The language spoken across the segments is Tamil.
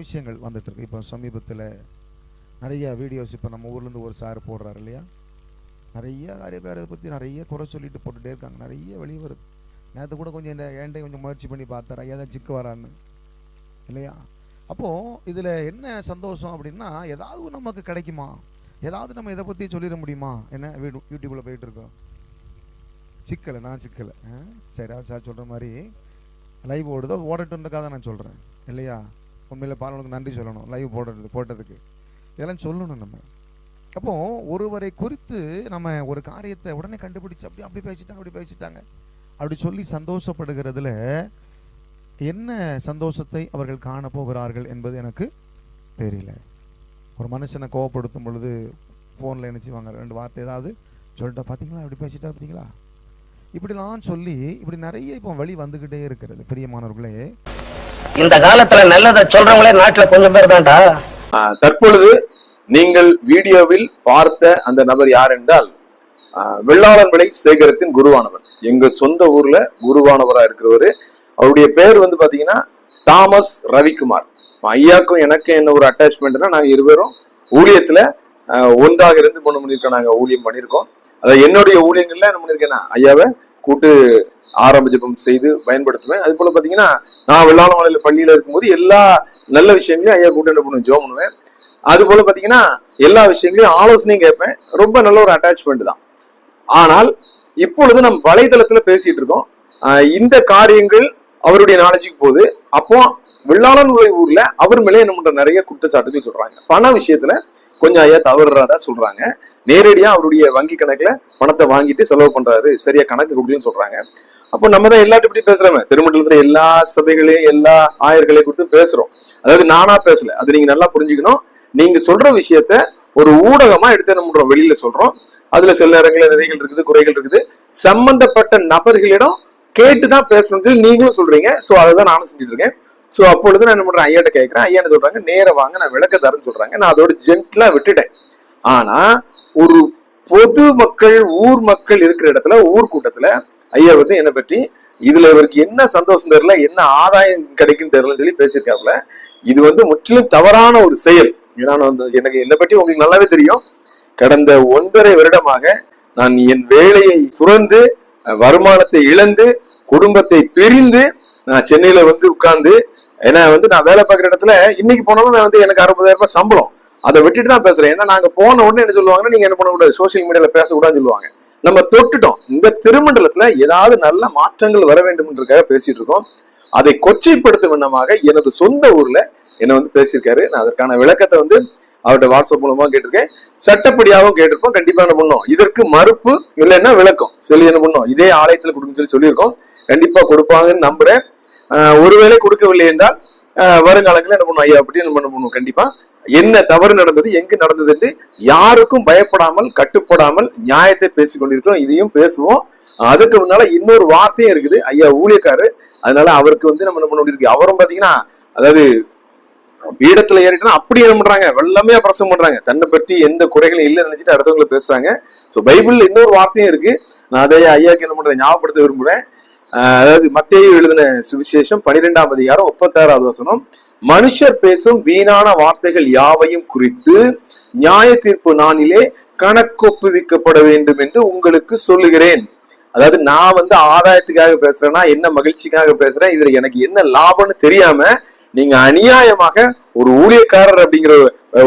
விஷயங்கள் வந்துட்டுருக்கு. இப்போ சமீபத்தில் நிறைய வீடியோஸ் இப்போ நம்ம ஊர்லேருந்து ஒரு சார் போடுறாரு இல்லையா? நிறைய நிறைய பேர் அதை பற்றி நிறைய குறை சொல்லிட்டு போட்டுகிட்டே இருக்காங்க. நிறைய வெளியே வருது நேற்று கூட கொஞ்சம் என்ன ஏன்டே கொஞ்சம் முயற்சி பண்ணி பார்த்தார். ஐயா தான் சிக்கு வரான்னு இல்லையா? அப்போது இதில் என்ன சந்தோஷம் அப்படின்னா ஏதாவது நமக்கு கிடைக்குமா? ஏதாவது நம்ம இதை பற்றி சொல்லிட முடியுமா? என்ன வீடு யூடியூப்பில் போயிட்டுருக்கோம் சிக்கலை நான் சிக்கலை ஆ? சரி சார் சொல்கிற மாதிரி லைவ் ஓடுதோ ஓடட்டுன்றக்காக தான் நான் சொல்கிறேன் இல்லையா? உண்மையில் பாலனுக்கு நன்றி சொல்லணும் லைவ் போடுறது போட்டதுக்கு. இதெல்லாம் சொல்லணும் நம்ம. அப்போ ஒருவரை குறித்து நம்ம ஒரு காரியத்தை உடனே கண்டுபிடிச்சு அப்படி அப்படி பேசிட்டாங்க அப்படி பேசிட்டாங்க. அப்படி சொல்லி சந்தோஷப்படுகிறதுல என்ன சந்தோஷத்தை அவர்கள் காண போகிறார்கள் என்பது எனக்கு தெரியல. ஒரு மனுஷனை கோவப்படுத்தும் பொழுது ஃபோனில் என்ன செய்வாங்க? ரெண்டு வார்த்தை ஏதாவது சொல்லிட்டா பார்த்தீங்களா அப்படி பேசிட்டா பார்த்தீங்களா இப்படிலாம் சொல்லி இப்படி நிறைய இப்போ வழி வந்துக்கிட்டே இருக்கிறது. பிரியமானவர்களே இந்த காலத்துல நல்லதை சொல்றவங்களே நாட்டுல கொஞ்சம் பேர் தான்டா. தற்பொழுது நீங்கள் வீடியோவில் பார்த்த அந்த நபர் யார் என்றால் ஆஹ் வெள்ளாளன் விலை சேகரத்தின் குருவானவர். எங்க சொந்த ஊர்ல குருவானவரா இருக்கிறவரு. அவருடைய பேர் வந்து பாத்தீங்கன்னா தாமஸ் ரவிக்குமார். ஐயாக்கும் எனக்கும் என்ன ஒரு அட்டாச்மெண்ட்னா நாங்க இருவரும் ஊழியத்துல ஆஹ் ஒன்றாக இருந்து கொண்டு பண்ணியிருக்கோம் நாங்க ஊழியம் பண்ணியிருக்கோம். அதாவது என்னுடைய ஊழியங்கள்ல என்ன பண்ணிருக்கேன்னா ஐயாவை கூட்டு ஆரம்ப ஜபம் செய்து பயன்படுத்துவேன். அது போல பாத்தீங்கன்னா நான் வெள்ளாள மலையில பள்ளியில இருக்கும்போது எல்லா நல்ல விஷயங்களையும் ஐயா கூட்ட என்ன பண்ணுவேன் ஜோம் பண்ணுவேன் அது போல பாத்தீங்கன்னா எல்லா விஷயங்களையும் ஆலோசனையும் கேட்பேன். ரொம்ப நல்ல ஒரு அட்டாச்மெண்ட் தான். ஆனால் இப்பொழுது நம்ம வலைதளத்துல பேசிட்டு இருக்கோம். இந்த காரியங்கள் அவருடைய நாலேஜுக்கு போகுது. அப்போ வெள்ளாளன் உலை ஊர்ல அவர் மேலே என்ன பண்ற நிறைய குற்றச்சாட்டுகள் சொல்றாங்க. பண விஷயத்துல கொஞ்சம் ஐயா தவறுறதா சொல்றாங்க. நேரடியா அவருடைய வங்கி கணக்குல பணத்தை வாங்கிட்டு செலவு பண்றாரு. சரியா கணக்கு கொடுக்கலன்னு சொல்றாங்க. அப்போ நம்ம தான் எல்லாத்தையும் இப்படி பேசுறோமே. திருமண்டலத்துல எல்லா சபைகளையும் எல்லா ஆயர்களையும் கொடுத்து பேசுறோம். அதாவது நானா பேசல. அது நீங்க நல்லா புரிஞ்சுக்கணும். நீங்க சொல்ற விஷயத்த ஒரு ஊடகமா எடுத்து என்ன பண்றோம்? வெளியில சொல்றோம். அதுல சில நேரங்களில் நிறைகள் இருக்குது குறைகள் இருக்குது. சம்பந்தப்பட்ட நபர்களிடம் கேட்டுதான் பேசணும்னு நீங்களும் சொல்றீங்க. சோ அதை தான் நானும் செஞ்சுட்டு இருக்கேன். சோ அப்பொழுது நான் என்ன பண்றேன்? ஐயாட்ட கேட்கிறேன் ஐயா சொல்றாங்க? நேர வாங்க. நான் விளக்க தரேன்னு சொல்றாங்க. நான் அதோட ஜென்ட்லா விட்டுட்டேன். ஆனா ஒரு பொது மக்கள் ஊர் மக்கள் இருக்கிற இடத்துல ஊர் கூட்டத்துல ஐயா வந்து என்னை பற்றி இதுல இவருக்கு என்ன சந்தோஷம் தெரியல என்ன ஆதாயம் கிடைக்கும் தெரியலன்னு சொல்லி பேசியிருக்காப்புல. இது வந்து முற்றிலும் தவறான ஒரு செயல். நான் வந்து எனக்கு என்னை பற்றி உங்களுக்கு நல்லாவே தெரியும். கடந்த ஒன்றரை வருடமாக நான் என் வேலையை துறந்து வருமானத்தை இழந்து குடும்பத்தை பிரிந்து நான் சென்னையில வந்து உட்கார்ந்து ஏன்னா வந்து நான் வேலை பார்க்குற இடத்துல இன்னைக்கு போனாலும் நான் வந்து எனக்கு அறுபதாயிரம் ரூபாய் சம்பளம். அதை விட்டுட்டு தான் பேசுறேன். ஏன்னா நாங்க போன உடனே என்ன சொல்லுவாங்கன்னா நீங்க என்ன பண்ணக்கூடாது? சோஷியல் மீடியால பேசக்கூடாதுன்னு சொல்லுவாங்க. நம்ம தொட்டுட்டோம். இந்த திருமண்டலத்துல ஏதாவது நல்ல மாற்றங்கள் வர வேண்டும் என்றதுக்காக பேசிட்டு இருக்கோம். அதை கொச்சைப்படுத்தும் விண்ணமாக எனது சொந்த ஊர்ல என்ன வந்து பேசியிருக்காரு. நான் அதற்கான விளக்கத்தை வந்து அவர்கிட்ட வாட்ஸ்அப் மூலமா கேட்டிருக்கேன். சட்டப்படியாகவும் கேட்டிருப்போம் கண்டிப்பா என்ன பண்ணோம்? இதற்கு மறுப்பு இல்லைன்னா விளக்கம். சொல்லி என்ன பண்ணோம்? இதே ஆலயத்துல கொடுக்குன்னு சொல்லி சொல்லியிருக்கோம். கண்டிப்பா கொடுப்பாங்கன்னு நம்புறேன். ஆஹ் ஒருவேளை கொடுக்கவில்லை என்றால் வருங்காலங்களில் என்ன பண்ணுவோம் ஐயா அப்படி என்ன பண்ண பண்ணுவோம் கண்டிப்பா. என்ன தவறு நடந்தது எங்கு நடந்தது என்று யாருக்கும் பயப்படாமல் கட்டுப்படாமல் நியாயத்தை பேசிக் கொண்டிருக்கிறோம். இதையும் பேசுவோம். அதுக்கு முன்னால இன்னொரு வார்த்தையும் இருக்குது. ஐயா ஊழியக்காரு அதனால அவருக்கு வந்து நம்ம என்ன பண்ண அவரும் பாத்தீங்கன்னா அதாவது பீடத்துல ஏறிட்டுனா அப்படி என்ன பண்றாங்க? வெள்ளமே பிரசவம் பண்றாங்க. தன்னை பற்றி எந்த குறைகளும் இல்லைன்னு நினைச்சிட்டு அடுத்தவங்களை பேசுறாங்க. சோ பைபிள்ல இன்னொரு வார்த்தையும் இருக்கு. நான் அதே ஐயாக்கு என்ன பண்றேன்? ஞாபகப்படுத்த விரும்புறேன். அதாவது மத்திய எழுதின சுவிசேஷம் பனிரெண்டாம் அதிகாரம் முப்பத்தாறாவது வசனம். மனுஷர் பேசும் வீணான வார்த்தைகள் யாவையும் குறித்து நியாய தீர்ப்பு நாளிலே கணக்கொப்புவிக்கப்பட வேண்டும் என்று உங்களுக்கு சொல்லுகிறேன். அதாவது நான் வந்து ஆதாயத்துக்காக பேசுறேன்னா என்ன மகிழ்ச்சிக்காக பேசுறேன் இதுல எனக்கு என்ன லாபம்னு தெரியாம நீங்க அநியாயமாக ஒரு ஊழியக்காரர் அப்படிங்கிற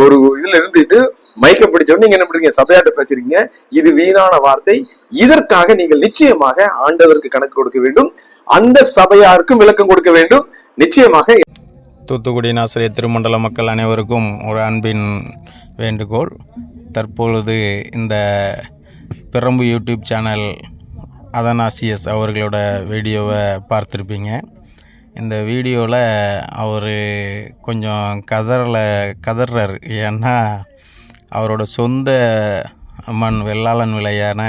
ஒரு இதுல இருந்துட்டு மைக்க பிடிச்சவொடனே நீங்க என்ன பண்றீங்க? சபையாட்ட பேசுறீங்க இது வீணான வார்த்தை. இதற்காக நீங்கள் நிச்சயமாக ஆண்டவருக்கு கணக்கு கொடுக்க வேண்டும். அந்த சபையாருக்கும் விளக்கம் கொடுக்க வேண்டும். நிச்சயமாக தூத்துக்குடி நாசிரியர் திருமண்டல மக்கள் அனைவருக்கும் ஒரு அன்பின் வேண்டுகோள். தற்பொழுது இந்த பிரம்பு யூடியூப் சேனல் அதனாசியஸ் அவர்களோட வீடியோவை பார்த்துருப்பீங்க. இந்த வீடியோவில் அவர் கொஞ்சம் கதறல கதறார் ஏன்னா அவரோட சொந்த மண் வெள்ளாளன் விலையான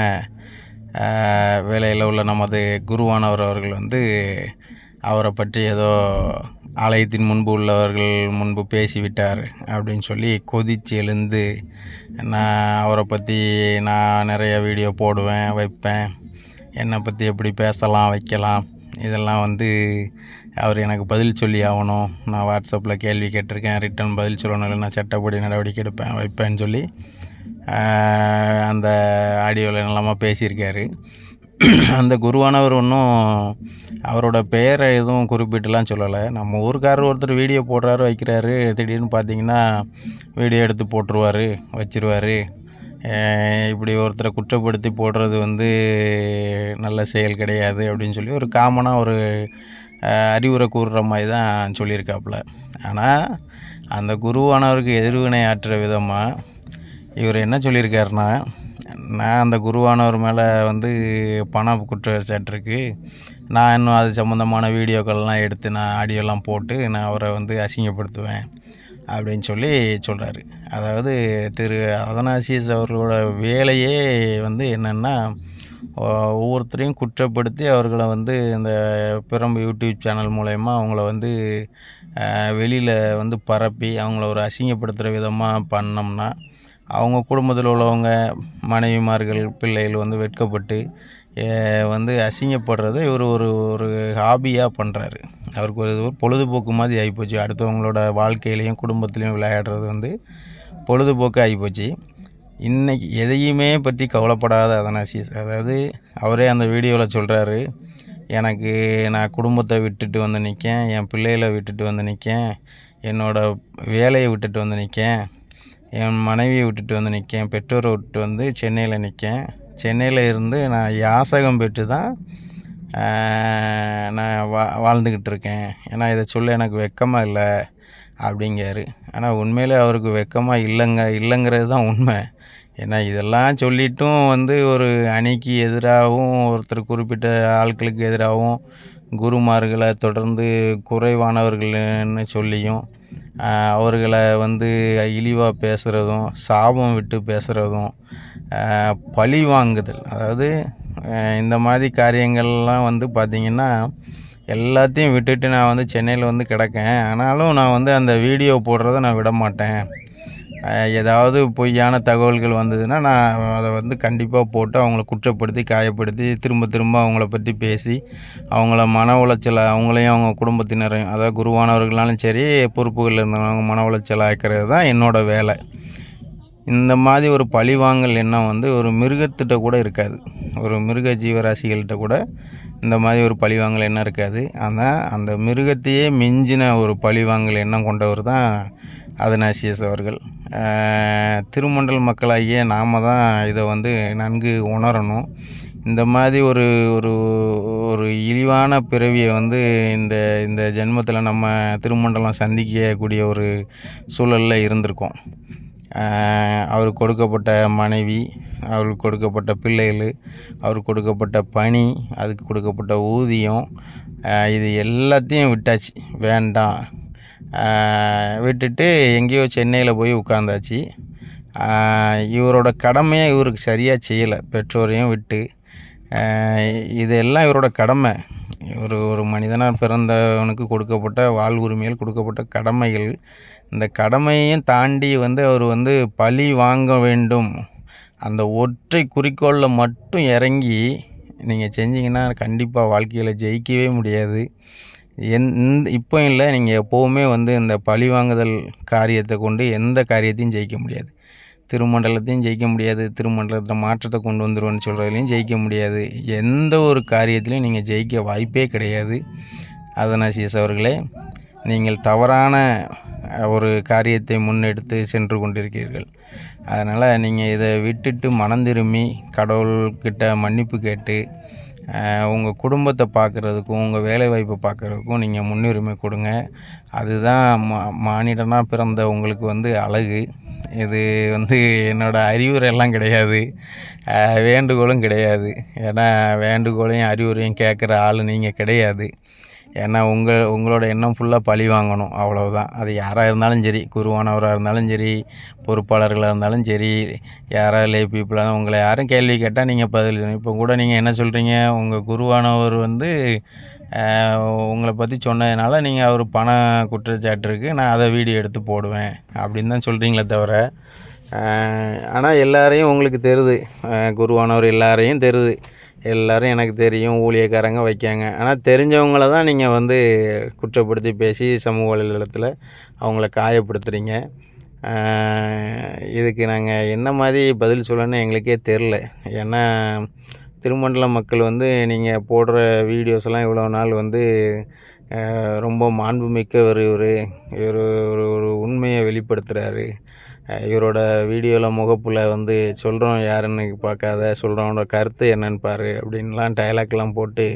வேலையில் உள்ள நமது குருவானவர் அவர்கள் வந்து அவரை பற்றி ஏதோ ஆலயத்தின் முன்பு உள்ளவர்கள் முன்பு பேசிவிட்டார் அப்படின்னு சொல்லி கொதிச்சு எழுந்து நான் அவரை பற்றி நான் நிறைய வீடியோ போடுவேன் வைப்பேன். என்னை பற்றி எப்படி பேசலாம் வைக்கலாம். இதெல்லாம் வந்து அவர் எனக்கு பதில் சொல்லி ஆகணும். நான் வாட்ஸ்அப்பில் கேள்வி கேட்டிருக்கேன். ரிட்டன் பதில் சொல்லணும். இல்லை நான் சட்டப்படி நடவடிக்கை எடுப்பேன் வைப்பேன்னு சொல்லி அந்த ஆடியோவில் நலமா பேசியிருக்காரு. அந்த குருவானவர் ஒன்றும் அவரோட பெயரை எதுவும் குறிப்பிட்டுலாம் சொல்லலை. நம்ம ஊருக்காரர் ஒருத்தர் வீடியோ போடுறாரு வைக்கிறாரு. திடீர்னு பார்த்தீங்கன்னா வீடியோ எடுத்து போட்டுருவார் வச்சிருவார். இப்படி ஒருத்தரை குற்றப்படுத்தி போடுறது வந்து நல்ல செயல் கிடையாது அப்படின்னு சொல்லி ஒரு காமனாக ஒரு அறிவுரை கூறுற மாதிரி தான் சொல்லியிருக்காப்புல. ஆனால் அந்த குருவானவருக்கு எதிர்வினை ஆற்றுற விதமாக இவர் என்ன சொல்லியிருக்காருன்னா நான் அந்த குருவானவர் மேலே வந்து பண குற்றச்சாட்டு இருக்கு நான் இன்னும் அது சம்மந்தமான வீடியோக்கள்லாம் எடுத்து நான் ஆடியோலாம் போட்டு நான் அவரை வந்து அசிங்கப்படுத்துவேன் அப்படின்னு சொல்லி சொல்கிறாரு அதாவது திரு அதனாசிஸ் அவர்களோட வேலையே வந்து என்னென்னா ஒவ்வொருத்தரையும் குற்றப்படுத்தி அவர்களை வந்து இந்த பிரம்பு யூடியூப் சேனல் மூலயமா அவங்கள வந்து வெளியில் வந்து பரப்பி அவங்கள ஒரு அசிங்கப்படுத்துகிற விதமாக பண்ணோம்னா அவங்க குடும்பத்தில் உள்ளவங்க மனைவிமார்கள் பிள்ளைகள் வந்து வெட்கப்பட்டு வந்து அசிங்கப்படுறதை இவர் ஒரு ஒரு ஹாபியாக பண்ணுறாரு அவருக்கு ஒரு ஒரு பொழுதுபோக்கு மாதிரி ஆகிப்போச்சு அடுத்தவங்களோட வாழ்க்கையிலையும் குடும்பத்துலேயும் விளையாடுறது வந்து பொழுதுபோக்கு ஆகிப்போச்சு இன்றைக்கி எதையுமே பற்றி கவலைப்படாத அதனாசிஸ் அதாவது அவரே அந்த வீடியோவில் சொல்கிறாரு எனக்கு நான் குடும்பத்தை விட்டுட்டு வந்து நிற்கேன் என் பிள்ளைகளை விட்டுட்டு வந்து நிற்கேன் என்னோடய வேலையை விட்டுட்டு வந்து நிற்கேன் என் மனைவியை விட்டுட்டு வந்து நிற்கேன் பெற்றோரை விட்டு வந்து சென்னையில் நிற்கேன் சென்னையில் இருந்து நான் யாசகம் பெற்று தான் நான் வா வாழ்ந்துக்கிட்டு இருக்கேன். ஏன்னா இதை சொல்ல எனக்கு வெக்கமாக இல்லை அப்படிங்கிறாரு. ஆனால் உண்மையிலே அவருக்கு வெக்கமாக இல்லைங்க இல்லைங்கிறது தான் உண்மை. ஏன்னா இதெல்லாம் சொல்லிட்டும் வந்து ஒரு அணிக்கு எதிராகவும் ஒருத்தர் குறிப்பிட்ட ஆட்களுக்கு எதிராகவும் குருமார்களை தொடர்ந்து குறைவானவர்கள்னு சொல்லியும் அவர்களை வந்து இழிவாக பேசுகிறதும் சாபம் விட்டு பேசுகிறதும் பழி வாங்குதல். அதாவது இந்த மாதிரி காரியங்கள்லாம் வந்து பார்த்திங்கன்னா எல்லாத்தையும் விட்டுட்டு நான் வந்து சென்னையில் வந்து கிடக்கேன். ஆனாலும் நான் வந்து அந்த வீடியோ போடுறத நான் விட மாட்டேன் ஏதாவது பொய்யான தகவல்கள் வந்ததுன்னா நான் அதை வந்து கண்டிப்பாக போட்டு அவங்கள குற்றப்படுத்தி காயப்படுத்தி திரும்ப திரும்ப அவங்கள பற்றி பேசி அவங்கள மன உளைச்சல் அவங்களையும் அவங்க குடும்பத்தினரையும் அதாவது குருவானவர்களாலும் சரி பொறுப்புகளில் இருந்தவங்க மன உளைச்சல் ஆக்கிறது தான் என்னோட வேலை. இந்த மாதிரி ஒரு பழிவாங்கல் எண்ணம் வந்து ஒரு மிருகத்திட்ட கூட இருக்காது. ஒரு மிருக ஜீவராசிகள்கிட்ட கூட இந்த மாதிரி ஒரு பழிவாங்கல் எண்ணம் இருக்காது. ஆனால் அந்த மிருகத்தையே மிஞ்சின ஒரு பழிவாங்கல் எண்ணம் கொண்டவர் தான் அதனாசியஸ் அவர்கள். திருமண்டல் மக்களாகிய நாம் தான் இதை வந்து நன்கு உணரணும். இந்த மாதிரி ஒரு ஒரு ஒரு இழிவான பிறவியை வந்து இந்த இந்த ஜென்மத்தில் நம்ம திருமண்டலம் சந்திக்கக்கூடிய ஒரு சூழலில் இருந்திருக்கோம். அவர் அவருக்கு கொடுக்கப்பட்ட மனைவி அவருக்கு கொடுக்கப்பட்ட பிள்ளைகள் அவருக்கு கொடுக்கப்பட்ட பணி அதுக்கு கொடுக்கப்பட்ட ஊதியம் இது எல்லாத்தையும் விட்டாச்சு. வேண்டாம். விட்டுட்டு எங்கேயோ சென்னையில் போய் உட்காந்தாச்சு. இவரோட கடமையை இவருக்கு சரியாக செய்யலை. பெற்றோரையும் விட்டு. இதெல்லாம் இவரோட கடமை. ஒரு ஒரு மனிதனாக பிறந்தவனுக்கு கொடுக்கப்பட்ட வாழ்வுரிமைகள் கொடுக்கப்பட்ட கடமைகள். இந்த கடமையையும் தாண்டி வந்து அவர் வந்து பழி வாங்க வேண்டும். அந்த ஒற்றை குறிக்கோளில் மட்டும் இறங்கி நீங்கள் செஞ்சீங்கன்னா கண்டிப்பாக வாழ்க்கையில் ஜெயிக்கவே முடியாது. எந் இப்போ இல்லை நீங்கள் எப்போவுமே வந்து இந்த பழி வாங்குதல் காரியத்தை கொண்டு எந்த காரியத்தையும் ஜெயிக்க முடியாது. திருமண்டலத்தையும் ஜெயிக்க முடியாது. திருமண்டலத்தில் மாற்றத்தை கொண்டு வந்துடுவோன்னு சொல்கிறதுலையும் ஜெயிக்க முடியாது. எந்த ஒரு காரியத்திலையும் நீங்கள் ஜெயிக்க வாய்ப்பே கிடையாது. அதனாசியஸ் அவர்களே நீங்கள் தவறான ஒரு காரியத்தை முன்னெடுத்து சென்று கொண்டிருக்கிறீர்கள். அதனால் நீங்கள் இதை விட்டுட்டு மனம் திரும்பி கடவுள்கிட்ட மன்னிப்பு கேட்டு உங்கள் குடும்பத்தை பார்க்குறதுக்கும் உங்கள் வேலைவாய்ப்பை பார்க்குறதுக்கும் நீங்கள் முன்னுரிமை கொடுங்க. அதுதான் மா மானிடனாக பிறந்த உங்களுக்கு வந்து அழகு. இது வந்து என்னோடய அறிவுரையெல்லாம் கிடையாது. வேண்டுகோளும் கிடையாது. ஏன்னா வேண்டுகோளையும் அறிவுரையும் கேட்குற ஆள் நீங்கள் கிடையாது. ஏன்னா உங்கள் உங்களோட எண்ணம் ஃபுல்லாக பழி வாங்கணும் அவ்வளவுதான். அது யாராக இருந்தாலும் சரி குருவானவராக இருந்தாலும் சரி பொறுப்பாளர்களாக இருந்தாலும் சரி யாராவது லே பீப்புளாக உங்களை யாரும் கேள்வி கேட்டால் நீங்கள் பதில் இப்போ கூட நீங்கள் என்ன சொல்கிறீங்க உங்கள் குருவானவர் வந்து உங்களை பற்றி சொன்னதுனால நீங்கள் அவர் பண குற்றச்சாட்டு இருக்குது நான் அதை வீடியோ எடுத்து போடுவேன் அப்படின்னு தான் சொல்கிறீங்களே தவிர ஆனால் எல்லாரையும் உங்களுக்கு தெரியுது. குருவானவர் எல்லாரையும் தெரியுது. எல்லோரும் எனக்கு தெரியும் ஊழியக்காரங்க வைக்காங்க. ஆனால் தெரிஞ்சவங்கள தான் நீங்கள் வந்து குற்றப்படுத்தி பேசி சமூக வலைதளத்தில் அவங்கள காயப்படுத்துகிறீங்க இதுக்கு நாங்கள் என்ன மாதிரி பதில் சொல்லணும்னு எங்களுக்கே தெரில ஏன்னா திருமண்டல மக்கள் வந்து நீங்கள் போடுற வீடியோஸ்லாம் இவ்வளோ நாள் வந்து ரொம்ப மாண்புமிக்க ஒரு இவர் ஒரு ஒரு உண்மையை வெளிப்படுத்துகிறாரு இவரோட வீடியோவில் முகப்பில் வந்து சொல்கிறோம் யாருன்னு பார்க்காத சொல்கிறவனோட கருத்து என்னன்னு பாரு அப்படின்லாம் டைலாக்லாம் போட்டு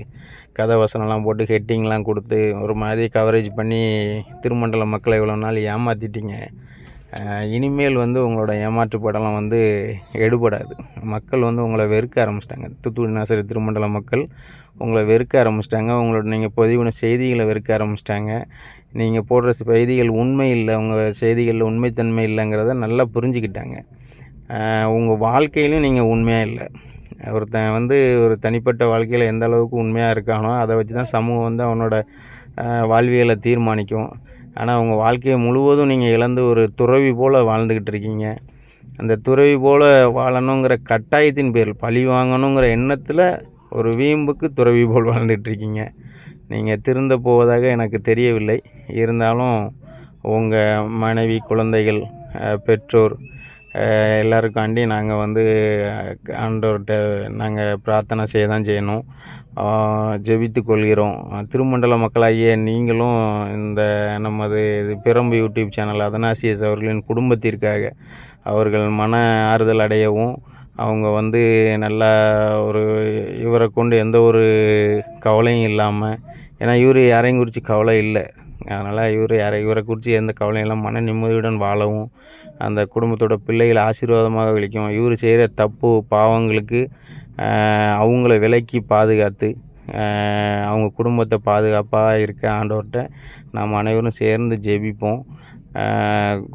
கதை வசனம்லாம் போட்டு ஹெட்டிங்லாம் கொடுத்து ஒரு மாதிரி கவரேஜ் பண்ணி திருமண்டல மக்களை இவ்வளோ நாள் ஏமாற்றிட்டீங்க இனிமேல் வந்து உங்களோட ஏமாற்று படம்லாம் வந்து எடுபடாது. மக்கள் வந்து உங்களை வெறுக்க ஆரம்பிச்சிட்டாங்க. தூத்துக்குடி நாசரி திருமண்டல மக்கள் உங்களை வெறுக்க ஆரம்பிச்சிட்டாங்க. உங்களோட நீங்கள் பதிவின செய்திகளை வெறுக்க ஆரம்பிச்சிட்டாங்க. நீங்கள் போடுற செய்திகள் உண்மை இல்லை உங்கள் செய்திகளில் உண்மைத்தன்மை இல்லைங்கிறத நல்லா புரிஞ்சுக்கிட்டாங்க. உங்கள் வாழ்க்கையிலும் நீங்கள் உண்மையாக இல்லை. ஒருத்தன் வந்து ஒரு தனிப்பட்ட வாழ்க்கையில் எந்த அளவுக்கு உண்மையாக இருக்கானோ அதை வச்சு தான் சமூகம் வந்து அவனோட வாழ்வியலை தீர்மானிக்கும். ஆனால் உங்கள் வாழ்க்கையை முழுவதும் நீங்கள் இழந்து ஒரு துறவி போல் வாழ்ந்துக்கிட்டு இருக்கீங்க. அந்த துறவி போல் வாழணுங்கிற கட்டாயத்தின் பேரில் பழி வாங்கணுங்கிற எண்ணத்தில் ஒரு வீம்புக்கு துறவி போல் வாழ்ந்துட்டுருக்கீங்க நீங்கள் திருந்த போவதாக எனக்கு தெரியவில்லை. இருந்தாலும் உங்கள் மனைவி குழந்தைகள் பெற்றோர் எல்லாருக்காண்டி நாங்கள் வந்து ஆண்டோர்கிட்ட நாங்கள் பிரார்த்தனை செய்ய தான் செய்யணும். ஜெபித்து கொள்கிறோம். திருமண்டல மக்களாகிய நீங்களும் இந்த நமது இது பிரம்பு யூடியூப் சேனல் அதனாசியஸ் அவர்களின் குடும்பத்திற்காக அவர்கள் மன ஆறுதல் அடையவும் அவங்க வந்து நல்லா ஒரு இவரை கொண்டு எந்த ஒரு கவலையும் இல்லாமல் ஏன்னா இவர் யாரையும் குறித்து கவலை இல்லை. அதனால் இவர் யாரை இவரை குறித்து எந்த கவலையும் இல்லாமல் மன நிம்மதியுடன் வாழவும் அந்த குடும்பத்தோட பிள்ளைகளை ஆசீர்வாதமாக விழிக்கும் இவர் செய்கிற தப்பு பாவங்களுக்கு அவங்கள விலக்கி பாதுகாத்து அவங்க குடும்பத்தை பாதுகாப்பாக இருக்க ஆண்டவர்கிட்ட நாம் அனைவரும் சேர்ந்து ஜெபிப்போம்.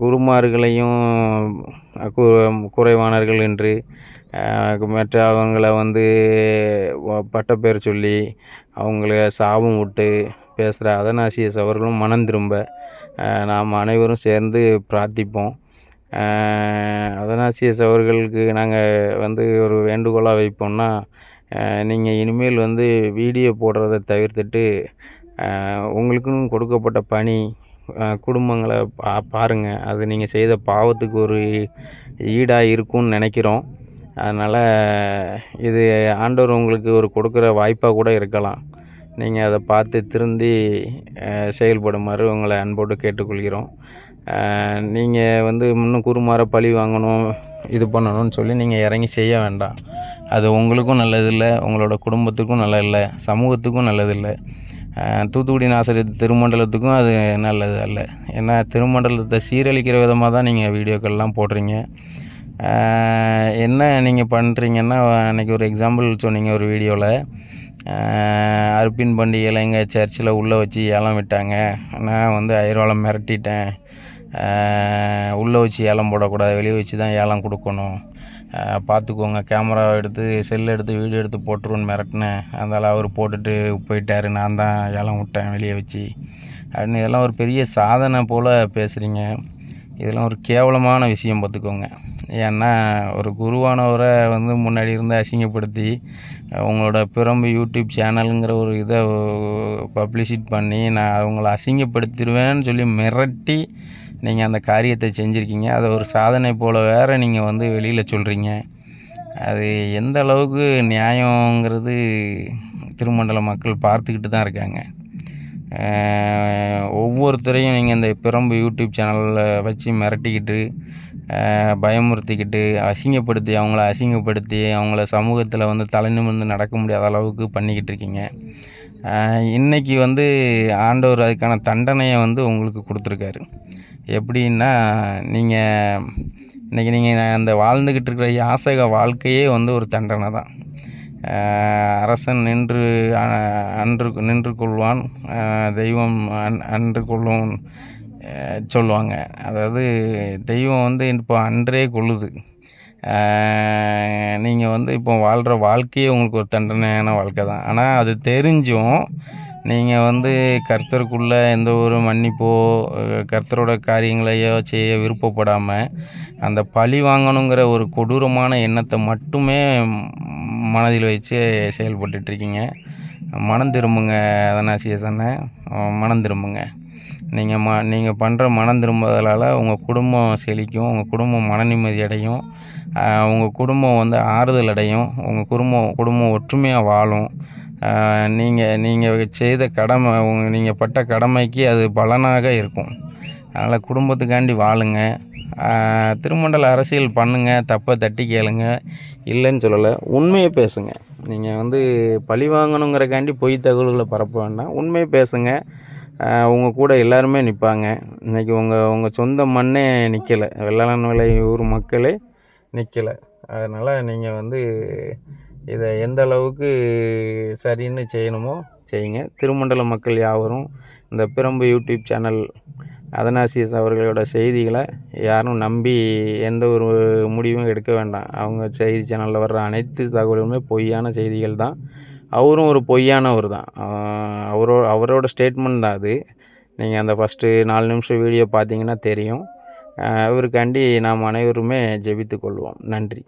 குருமார்களையும் கு- குறைவானர்கள் என்று மற்ற அவங்கள வந்து பட்டப்பேர் சொல்லி அவங்கள சாபம் விட்டு பேசுகிற அதனாசியஸ் அவர்களும் மனம் திரும்ப நாம் அனைவரும் சேர்ந்து பிரார்த்திப்போம். அதனாசியஸ் அவர்களுக்கு நாங்கள் வந்து ஒரு வேண்டுகோளாக வைப்போம்னா நீங்கள் இனிமேல் வந்து வீடியோ போடுறத தவிர்த்துட்டு உங்களுக்குன்னு கொடுக்கப்பட்ட பணி குடும்பங்களை பா பாருங்கள் அது நீங்கள் செய்த பாவத்துக்கு ஒரு ஈடாக இருக்கும்னு நினைக்கிறோம். அதனால் இது ஆண்டவர் உங்களுக்கு ஒரு கொடுக்குற வாய்ப்பாக கூட இருக்கலாம். நீங்கள் அதை பார்த்து திருந்தி செயல்படுமாறு உங்களை அன்போடு கேட்டுக்கொள்கிறோம். நீங்கள் வந்து இன்னும் குறுமாற பழி வாங்கணும் இது பண்ணணும்னு சொல்லி நீங்கள் இறங்கி செய்ய வேண்டாம். அது உங்களுக்கும் நல்லதில்லை உங்களோட குடும்பத்துக்கும் நல்லதில்லை இல்லை சமூகத்துக்கும் நல்லதில்லை. தூத்துக்குடி நாசரி திருமண்டலத்துக்கும் அது நல்லது அல்ல. ஏன்னா திருமண்டலத்தை சீரழிக்கிற விதமாக தான் நீங்கள் வீடியோக்கள்லாம் போடுறீங்க. என்ன நீங்கள் பண்ணுறீங்கன்னா அன்றைக்கி ஒரு எக்ஸாம்பிள் சொன்னீங்க ஒரு வீடியோவில் அர்பின் பண்டிகையில் எங்கள் சர்ச்சில் உள்ளே வச்சு ஏலம் விட்டாங்க. நான் வந்து ஐரோலம் மிரட்டிட்டேன். உள்ளே வச்சு ஏலம் போடக்கூடாது வெளியே வச்சு தான் ஏலம் கொடுக்கணும். பார்த்துக்கோங்க கேமரா எடுத்து செல் எடுத்து வீடியோ எடுத்து போட்டுருவோன்னு மிரட்டினேன். அதனால் அவர் போட்டுட்டு போயிட்டாரு. நான் தான் ஏலம் விட்டேன் வெளியே வச்சு. அப்படின்னு இதெல்லாம் ஒரு பெரிய சாதனை போல் பேசுகிறீங்க இதெல்லாம் ஒரு கேவலமான விஷயம் பார்த்துக்கோங்க. ஏன்னா ஒரு குருவானவரை வந்து முன்னாடி இருந்து அசிங்கப்படுத்தி அவங்களோட பிறம்பு யூடியூப் சேனலுங்கிற ஒரு இதை பப்ளிசிட் பண்ணி நான் அவங்கள அசிங்கப்படுத்திடுவேன்னு சொல்லி மிரட்டி நீங்கள் அந்த காரியத்தை செஞ்சுருக்கீங்க. அதை ஒரு சாதனை போல் வேறு நீங்கள் வந்து வெளியில் சொல்கிறீங்க அது எந்த அளவுக்கு நியாயங்கிறது திருமண்டல மக்கள் பார்த்துக்கிட்டு தான் இருக்காங்க. ஒவ்வொருத்தரையும் நீங்கள் இந்த பிரம்பு யூடியூப் சேனலில் வச்சு மிரட்டிக்கிட்டு பயமுறுத்திக்கிட்டு அசிங்கப்படுத்தி அவங்கள அசிங்கப்படுத்தி அவங்கள சமூகத்தில் வந்து தலை நிமிர்ந்து நடக்க முடியாத அளவுக்கு பண்ணிக்கிட்டு இருக்கீங்க. இன்றைக்கி இன்னைக்கு வந்து ஆண்டவர் அதுக்கான தண்டனையை வந்து உங்களுக்கு கொடுத்துருக்காரு. எப்படின்னா நீங்கள் இன்றைக்கி நீங்கள் அந்த வாழ்ந்துக்கிட்டு இருக்கிற யாசக வாழ்க்கையே வந்து ஒரு தண்டனை தான் அரசன் நின்று அன்று நின்று கொள்வான். தெய்வம் அன் அன்று கொள்ளும் சொல்லுவாங்க. அதாவது தெய்வம் வந்து இப்போ அன்றே கொள்ளுது. நீங்கள் வந்து இப்போ வாழ்கிற வாழ்க்கையே உங்களுக்கு ஒரு தண்டனையான வாழ்க்கை தான் ஆனால் அது தெரிஞ்சும் நீங்கள் வந்து கர்த்தருக்குள்ளே எந்த ஒரு மன்னிப்போ கர்த்தரோட காரியங்களையோ செய்ய விருப்பப்படாமல் அந்த பழி வாங்கணுங்கிற ஒரு கொடூரமான எண்ணத்தை மட்டுமே மனதில் வச்சு செயல்பட்டுட்ருக்கீங்க. மனம் திரும்புங்க அதனாசியஸ் சொன்னேன். மனம் திரும்புங்க. நீங்கள் ம நீங்கள் பண்ணுற மனம் திரும்புதலால் உங்கள் குடும்பம் செழிக்கும் உங்கள் குடும்பம் மன நிம்மதி அடையும். உங்கள் குடும்பம் வந்து ஆறுதல் அடையும். உங்கள் குடும்பம் குடும்பம் ஒற்றுமையாக வாழும். நீங்கள் நீங்கள் செய்த கடமை உங்க நீங்கள் பட்ட கடமைக்கு அது பலனாக இருக்கும். அதனால் குடும்பத்துக்காண்டி வாழுங்க. திருமண்டல அரசியல் பண்ணுங்கள் தப்பை தட்டி கேளுங்க. இல்லைன்னு சொல்லலை உண்மையை பேசுங்க. நீங்கள் வந்து பழி வாங்கணுங்கிறக்காண்டி பொய் தகவல்களை பரப்ப வேண்டாம். உண்மையை பேசுங்க. உங்கள் கூட எல்லாருமே நிற்பாங்க இன்றைக்கி உங்கள் உங்கள் சொந்த மண்ணே நிற்கலை வெள்ளாளன் விலை ஊர் மக்களே நிற்கலை அதனால் நீங்கள் வந்து இதை எந்த அளவுக்கு சரின்னு செய்யணுமோ செய்யுங்க. திருமண்டல மக்கள் யாவரும் இந்த பிரம்பு யூடியூப் சேனல் அதனாசியஸ் அவர்களோட செய்திகளை யாரும் நம்பி எந்த ஒரு முடிவும் எடுக்க வேண்டாம். அவங்க செய்தி சேனலில் வர்ற அனைத்து தகவலுமே பொய்யான செய்திகள் தான். அவரும் ஒரு பொய்யானவர் தான். அவரோ அவரோட ஸ்டேட்மெண்ட் தான் அது. நீங்கள் அந்த ஃபஸ்ட்டு நாலு நிமிஷம் வீடியோ பார்த்தீங்கன்னா தெரியும். அவருக்காண்டி நாம் அனைவருமே ஜெபித்து கொள்வோம். நன்றி.